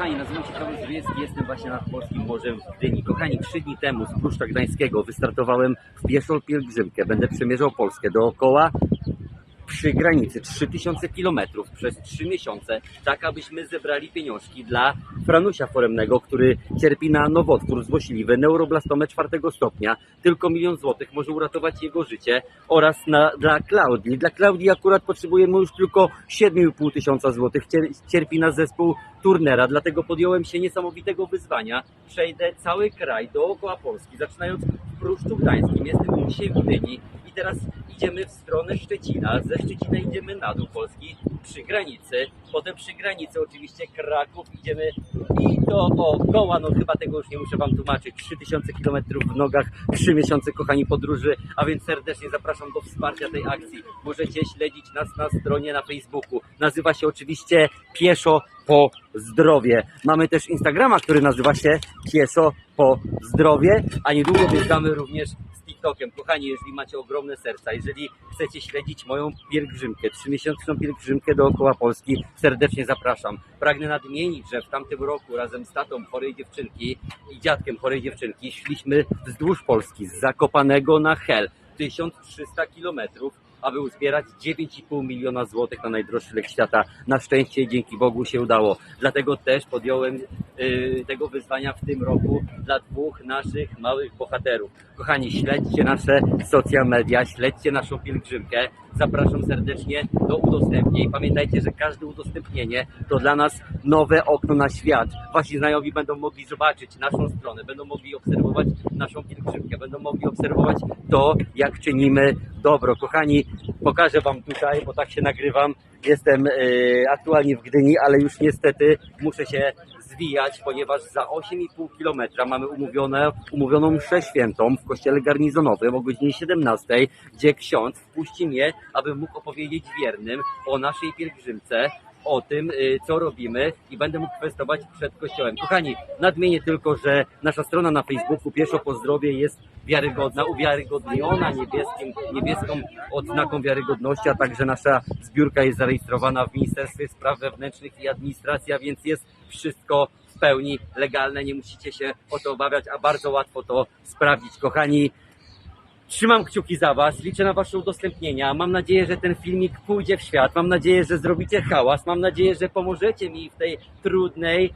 Kochani, nazywam się Paweł Zwiejewski, jestem właśnie nad Polskim Morzem w Gdyni. Kochani, trzy dni temu z Pruszcza Gdańskiego wystartowałem w pieszą pielgrzymkę. Będę przemierzał Polskę dookoła przy granicy 3000 km przez 3 miesiące, tak abyśmy zebrali pieniążki dla Franusia Foremnego, który cierpi na nowotwór złośliwy, neuroblastomę czwartego stopnia. Tylko milion złotych może uratować jego życie oraz na, dla Klaudii. Dla Klaudii akurat potrzebujemy już tylko 7,5 tysiąca złotych. Cier- Cierpi na zespół Turnera, dlatego podjąłem się niesamowitego wyzwania. Przejdę cały kraj dookoła Polski, zaczynając w Pruszczu Gdańskim. Jestem dzisiaj w Gdyni teraz idziemy w stronę Szczecina. Ze Szczecina idziemy na dół Polski przy granicy. Potem przy granicy oczywiście Kraków idziemy i dookoła. No chyba tego już nie muszę Wam tłumaczyć. 3000 km w nogach, 3 miesiące kochani podróży, a więc serdecznie zapraszam do wsparcia tej akcji. Możecie śledzić nas na stronie na Facebooku. Nazywa się oczywiście Pieszo po zdrowie. Mamy też Instagrama, który nazywa się Pieszo po zdrowie, a niedługo wjeżdżamy również TikTokiem. Kochani, jeżeli macie ogromne serca, jeżeli chcecie śledzić moją pielgrzymkę, trzymiesięczną pielgrzymkę dookoła Polski, serdecznie zapraszam. Pragnę nadmienić, że w tamtym roku razem z tatą chorej dziewczynki i dziadkiem chorej dziewczynki szliśmy wzdłuż Polski, z Zakopanego na Hel, 1300 kilometrów, aby uzbierać 9,5 miliona złotych na najdroższy lek świata. Na szczęście dzięki Bogu się udało. Dlatego też podjąłem y, tego wyzwania w tym roku dla dwóch naszych małych bohaterów. Kochani, śledźcie nasze social media, śledźcie naszą pielgrzymkę. Zapraszam serdecznie do udostępnień. Pamiętajcie, że każde udostępnienie to dla nas nowe okno na świat. Wasi znajomi będą mogli zobaczyć naszą stronę, będą mogli obserwować naszą pielgrzymkę, będą mogli obserwować to, jak czynimy dobro. Kochani, pokażę Wam tutaj, bo tak się nagrywam. Jestem e, aktualnie w Gdyni, ale już niestety muszę się zwijać, ponieważ za 8,5 km mamy umówione, umówioną mszę świętą w kościele garnizonowym o godzinie 17, gdzie ksiądz wpuści mnie, aby mógł opowiedzieć wiernym o naszej pielgrzymce, o tym, y, co robimy i będę mógł kwestować przed kościołem. Kochani, nadmienię tylko, że nasza strona na Facebooku Pieszo Pozdrowie jest wiarygodna, uwiarygodniona niebieskim, niebieską odznaką wiarygodności, a także nasza zbiórka jest zarejestrowana w Ministerstwie Spraw Wewnętrznych i Administracji, a więc jest wszystko w pełni legalne, nie musicie się o to obawiać, a bardzo łatwo to sprawdzić. Kochani, Trzymam kciuki za Was, liczę na Wasze udostępnienia. Mam nadzieję, że ten filmik pójdzie w świat. Mam nadzieję, że zrobicie hałas. Mam nadzieję, że pomożecie mi w tej trudnej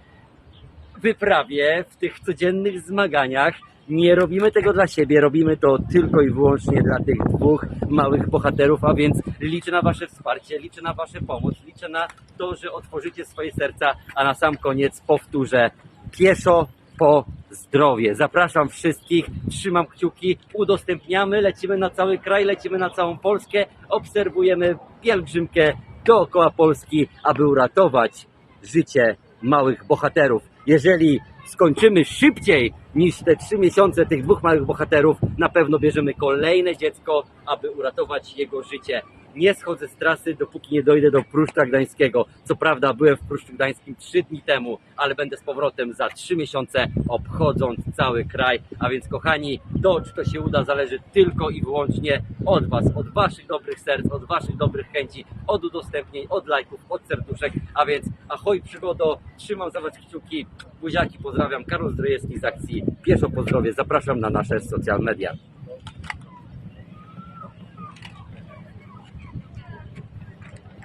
wyprawie, w tych codziennych zmaganiach. Nie robimy tego dla siebie, robimy to tylko i wyłącznie dla tych dwóch małych bohaterów, a więc liczę na Wasze wsparcie, liczę na Wasze pomoc, liczę na to, że otworzycie swoje serca, a na sam koniec powtórzę pieszo po zdrowie. Zapraszam wszystkich, trzymam kciuki, udostępniamy, lecimy na cały kraj, lecimy na całą Polskę, obserwujemy pielgrzymkę dookoła Polski, aby uratować życie małych bohaterów. Jeżeli skończymy szybciej niż te trzy miesiące tych dwóch małych bohaterów, na pewno bierzemy kolejne dziecko, aby uratować jego życie. Nie schodzę z trasy, dopóki nie dojdę do Pruszcza Gdańskiego. Co prawda byłem w Pruszczu Gdańskim trzy dni temu, ale będę z powrotem za trzy miesiące obchodząc cały kraj. A więc kochani, to czy to się uda zależy tylko i wyłącznie od Was, od Waszych dobrych serc, od Waszych dobrych chęci, od udostępnień, od lajków, od serduszek. A więc ahoj przygodo, trzymam za Was kciuki, buziaki, pozdrawiam, Karol Zdrojewski z akcji Pieszo Pozdrowie. Zapraszam na nasze social media.